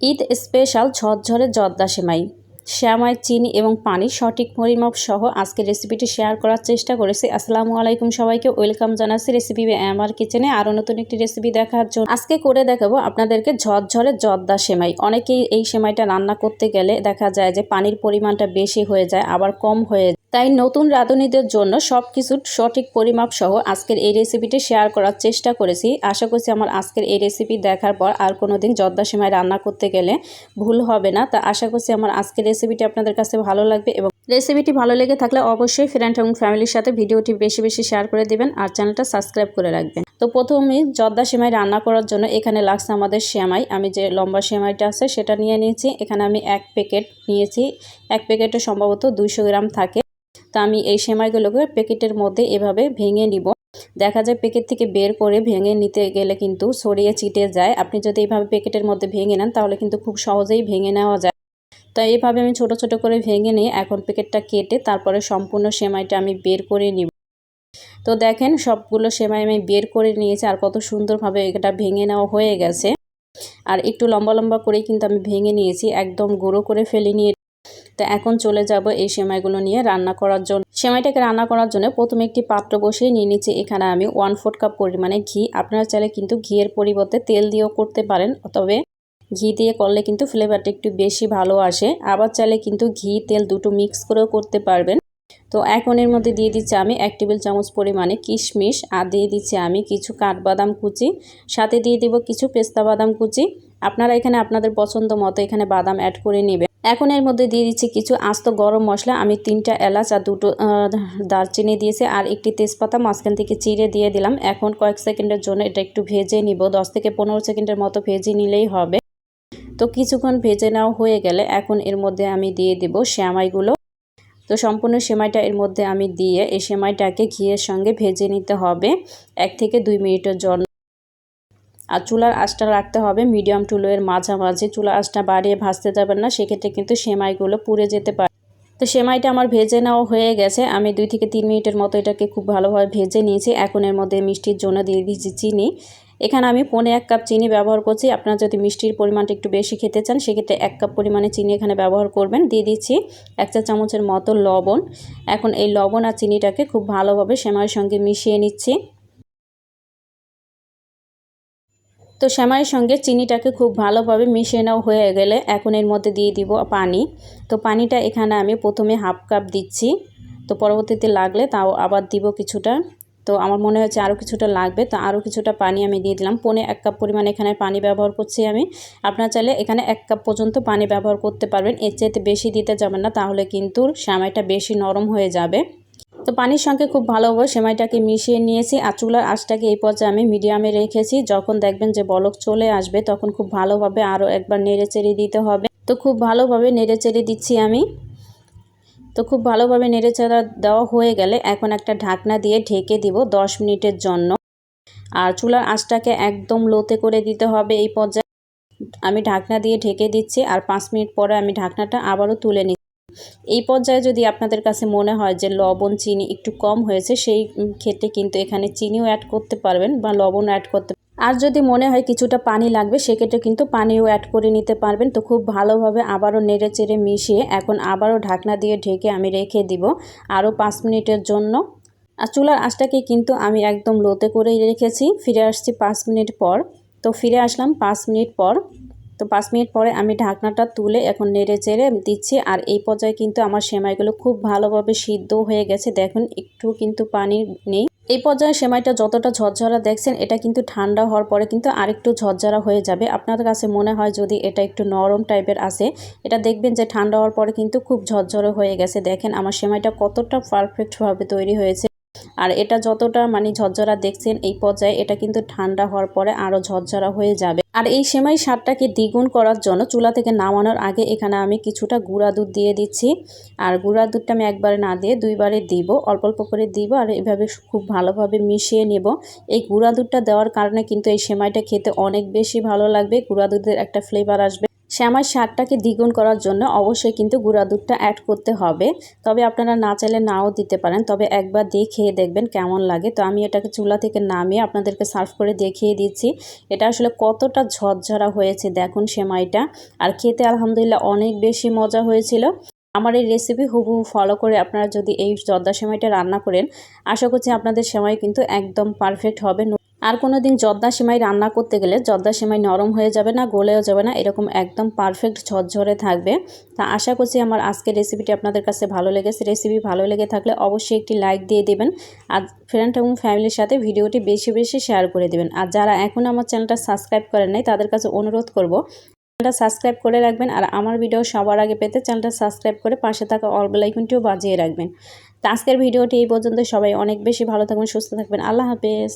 Eid special ঝরঝরে জর্দা সেমাই। শ্যামাই চিনি এবং পানি সঠিক পরিমাপ সহ আজকে রেসিপিটি শেয়ার করার চেষ্টা করেছি। আসসালামু আলাইকুম সবাইকে, ওয়েলকাম জানাচ্ছি রেসিপি আমার কিচেনে আরও নতুন একটি রেসিপি দেখার জন্য। আজকে করে দেখাবো আপনাদেরকে ঝরঝরে জর্দা সেমাই। অনেকেই এই সেমাইটা রান্না করতে গেলে দেখা যায় যে পানির পরিমাণটা বেশি হয়ে যায়, আবার কম হয়ে তাই নতুন রাঁধুনিদের জন্য সব কিছুর সঠিক পরিমাপ সহ আজকের এই রেসিপিটি শেয়ার করার চেষ্টা করেছি। আশা করছি আমার আজকের এই রেসিপি দেখার পর আর কোনো দিন জর্দা রান্না করতে গেলে ভুল হবে না। তা আশা করছি আমার আজকের রেসিপিটি আপনাদের কাছে ভালো লাগবে এবং রেসিপিটি ভালো লেগে থাকলে অবশ্যই ফ্রেন্ড এবং ফ্যামিলির সাথে ভিডিওটি বেশি বেশি শেয়ার করে দিবেন আর চ্যানেলটা সাবস্ক্রাইব করে রাখবেন। তো প্রথমে জর্দা সেমাই রান্না করার জন্য এখানে লাগছে আমাদের সেমাই। আমি যে লম্বা সেমাইটা আছে সেটা নিয়ে নিয়েছি। এখানে আমি এক প্যাকেট নিয়েছি। এক প্যাকেটে সম্ভবত দুইশো গ্রাম থাকে। তা আমি এই সেমাইগুলোকে প্যাকেটের মধ্যে এভাবে ভেঙে নিব। দেখা যায় প্যাকেট থেকে বের করে ভেঙে নিতে গেলে কিন্তু ছড়িয়ে চিটে যায়। আপনি যদি এইভাবে প্যাকেটের মধ্যে ভেঙে নেন, তাহলে কিন্তু খুব সহজেই ভেঙে নেওয়া যায়। তো এইভাবে আমি ছোট ছোট করে ভেঙে নিয়ে এখন প্যাকেটটা কেটে তারপরে সম্পূর্ণ সেমাইটা আমি বের করে নিব। তো দেখেন, সবগুলো সেমাই আমি বের করে নিয়েছি আর কত সুন্দরভাবে এটা ভেঙে নেওয়া হয়ে গেছে। আর একটু লম্বা লম্বা করেই কিন্তু আমি ভেঙে নিয়েছি, একদম গুঁড়ো করে ফেলে নিয়ে তো এখন চলে যাব এই সেমাইগুলো নিয়ে রান্না করার জন্য। সেমাইটাকে রান্না করার জন্য প্রথমে একটি পাত্র বসিয়ে নিয়ে নিচ্ছি। এখানে আমি ওয়ান ফোর কাপ পরিমাণে ঘি। আপনারা চাইলে কিন্তু ঘিয়ের পরিবর্তে তেল দিয়েও করতে পারেন, তবে ঘি দিয়ে করলে কিন্তু ফ্লেভারটা একটু বেশি ভালো আসে। আবার চাইলে কিন্তু ঘি, তেল দুটো মিক্স করেও করতে পারবেন। তো এখন এর মধ্যে দিয়ে দিচ্ছি আমি এক টেবিল চামচ পরিমাণে কিশমিশ। আর দিয়ে দিচ্ছি আমি কিছু কাঠবাদাম কুচি। সাথে দিয়ে দিব কিছু পেস্তা বাদাম কুচি। আপনারা এখানে আপনাদের পছন্দ মতো এখানে বাদাম অ্যাড করে নেবেন। এখন এর মধ্যে দিয়ে দিচ্ছি কিছু আস্ত গরম মশলা। আমি তিনটা এলাচ আর দুটো দারচিনি দিয়েছি আর একটি তেজপাতা, মাঝখান থেকে চিড়ে দিয়ে দিলাম। এখন কয়েক সেকেন্ডের জন্য এটা একটু ভেজে নিব। দশ থেকে পনেরো সেকেন্ডের মতো ভেজে নিলেই হবে। তো কিছুক্ষণ ভেজে নেওয়া হয়ে গেলে এখন এর মধ্যে আমি দিয়ে দিব শ্যামাইগুলো। তো সম্পূর্ণ সেমাইটা এর মধ্যে আমি দিয়ে এই সেমাইটাকে ঘিয়ের সঙ্গে ভেজে নিতে হবে। এক থেকে দুই মিনিটের জন্য। আর চুলার আঁচটা রাখতে হবে মিডিয়াম টু লোয়ের মাঝামাঝি। চুলার আঁচটা বাড়িয়ে ভাজতে যাবেন না, সেক্ষেত্রে কিন্তু সেমাইগুলো পুড়ে যেতে পারে। তো সেমাইটা আমার ভেজে নেওয়া হয়ে গেছে। আমি দুই থেকে তিন মিনিটের মতো এটাকে খুব ভালোভাবে ভেজে নিয়েছি। এখন এর মধ্যে মিষ্টির জন্য দিয়ে দিয়েছি চিনি। এখানে আমি পনে এক কাপ চিনি ব্যবহার করছি। আপনারা যদি মিষ্টির পরিমাণটা একটু বেশি খেতে চান, সেক্ষেত্রে এক কাপ পরিমাণে চিনি এখানে ব্যবহার করবেন। দিয়ে দিচ্ছি এক চা চামচের মতো লবণ। এখন এই লবণ আর চিনিটাকে খুব ভালোভাবে সেমাইয়ের সঙ্গে মিশিয়ে নিচ্ছি। তো শ্যামাইয়ের সঙ্গে চিনিটাকে খুব ভালোভাবে মিশিয়ে নেওয়া হয়ে গেলে এখন এর মধ্যে দিয়ে দিব পানি। তো পানিটা এখানে আমি প্রথমে হাফ কাপ দিচ্ছি। তো পরবর্তীতে লাগলে তাও আবার দিব কিছুটা। তো আমার মনে হচ্ছে আরও কিছুটা লাগবে। তো আরও কিছুটা পানি আমি দিয়ে দিলাম। পনে এক কাপ পরিমাণ এখানে পানি ব্যবহার করছি আমি। আপনার চাইলে এখানে এক কাপ পর্যন্ত পানি ব্যবহার করতে পারবেন। এর চাইতে বেশি দিতে যাবেন না। তাহলে কিন্তু শ্যামাইটা বেশি নরম হয়ে যাবে। তো পানির সঙ্গে খুব ভালোভাবে সেমাইটাকে মিশিয়ে নিয়েছি। আর চুলার আঁচটাকে এই পর্যায়ে আমি মিডিয়ামে রেখেছি। যখন দেখবেন যে বলক চলে আসবে, তখন খুব ভালোভাবে আরও একবার নেড়ে চেড়ে দিতে হবে। তো খুব ভালোভাবে নেড়ে চেড়ে দিচ্ছি আমি। তো খুব ভালোভাবে নেড়ে চেড়া দেওয়া হয়ে গেলে এখন একটা ঢাকনা দিয়ে ঢেকে দিব দশ মিনিটের জন্য। আর চুলার আঁচটাকে একদম লোতে করে দিতে হবে এই পর্যায়ে। আমি ঢাকনা দিয়ে ঢেকে দিচ্ছি আর পাঁচ মিনিট পরে আমি ঢাকনাটা আবারও তুলে নিচ্ছি এই পর্যায়ে যদি আপনাদের কাছে মনে হয় যে লবণ, চিনি একটু কম হয়েছে, সেই ক্ষেত্রে কিন্তু এখানে চিনিও অ্যাড করতে পারবেন বা লবণ অ্যাড করতে আর যদি মনে হয় কিছুটা পানি লাগবে, সেক্ষেত্রে কিন্তু পানিও অ্যাড করে নিতে পারবেন। তো খুব ভালোভাবে আবারও নেড়ে চেড়ে মিশিয়ে এখন আবারও ঢাকনা দিয়ে ঢেকে আমি রেখে দিব আরও পাঁচ মিনিটের জন্য। আর চুলার আঁচটাকে কিন্তু আমি একদম লোতে করেই রেখেছি, ফিরে আসছি পাঁচ মিনিট পর। তো ফিরে আসলাম পাঁচ মিনিট পর। তো পাঁচ মিনিট পরে আমি ঢাকনাটা তুলে এখন নেড়ে চেড়ে দিচ্ছি। আর এই পর্যায়ে কিন্তু আমার সেমাইগুলো খুব ভালোভাবে সিদ্ধ হয়ে গেছে। দেখুন, একটু কিন্তু পানি নেই। এই পর্যায়ে সেমাইটা যতটা ঝরঝরা দেখছেন, এটা কিন্তু ঠান্ডা হওয়ার পরে কিন্তু আরেকটু ঝরঝরা হয়ে যাবে। আপনাদের কাছে মনে হয় যদি এটা একটু নরম টাইপের আসে এটা দেখবেন যে ঠান্ডা হওয়ার পরে কিন্তু খুব ঝরঝরে হয়ে গেছে। দেখেন, আমার সেমাইটা কতটা পারফেক্টভাবে তৈরি হয়েছে। আর এটা যতটা মানে ঝরঝরা দেখছেন এই পর্যায়ে, এটা কিন্তু ঠান্ডা হওয়ার পরে আরও ঝরঝরা হয়ে যাবে। আর এই সেমাই স্বাদটাকে দ্বিগুণ করার জন্য চুলা থেকে নামানোর আগে এখানে আমি কিছুটা গুঁড়া দুধ দিয়ে দিচ্ছি। আর গুঁড়া দুধটা আমি একবারে না দিয়ে দুইবারে দিব, অল্প অল্প করে দিব আর এভাবে খুব ভালোভাবে মিশিয়ে নেব। এই গুঁড়া দুধটা দেওয়ার কারণে কিন্তু এই সেমাইটা খেতে অনেক বেশি ভালো লাগবে, গুঁড়া দুধের একটা ফ্লেভার আসবে। শ্যামার স্বাদটাকে দ্বিগুণ করার জন্য অবশ্যই কিন্তু গুঁড়া দুধটা অ্যাড করতে হবে। তবে আপনারা না চাইলে নাও দিতে পারেন। তবে একবার দিয়ে খেয়ে দেখবেন কেমন লাগে। তো আমি এটাকে চুলা থেকে নামিয়ে আপনাদেরকে সার্ভ করে দেখিয়ে দিচ্ছি। এটা আসলে কতটা ঝরঝরা হয়েছে দেখুন সেমাইটা। আর খেতে আলহামদুলিল্লাহ অনেক বেশি মজা হয়েছিল। আমার এই রেসিপি হুবহু ফলো করে আপনারা যদি এই জর্দা সেমাইটা রান্না করেন, আশা করছি আপনাদের সেমাই কিন্তু একদম পারফেক্ট হবে। আর কোনো দিন জর্দা সেমাই রান্না করতে গেলে জর্দা সেমাই নরম হয়ে যাবে না, গলেও যাবে না, এরকম একদম পারফেক্ট ঝরঝরে থাকবে। তা আশা করছি আমার আজকের রেসিপিটি আপনাদের কাছে ভালো লেগেছে। রেসিপি ভালো লেগে থাকলে অবশ্যই একটি লাইক দিয়ে দেবেন আর ফ্রেন্ড এবং ফ্যামিলির সাথে ভিডিওটি বেশি বেশি শেয়ার করে দেবেন। আর যারা এখন আমার চ্যানেলটা সাবস্ক্রাইব করেন নাই, তাদের কাছে অনুরোধ করব চ্যানেলটা সাবস্ক্রাইব করে রাখবেন আর আমার ভিডিও সবার আগে পেতে চ্যানেলটা সাবস্ক্রাইব করে পাশে থাকা অল বেলাইকনটিও বাজিয়ে রাখবেন। তো আজকের ভিডিওটি এই পর্যন্ত। সবাই অনেক বেশি ভালো থাকবেন, সুস্থ থাকবেন। আল্লাহ হাফেজ।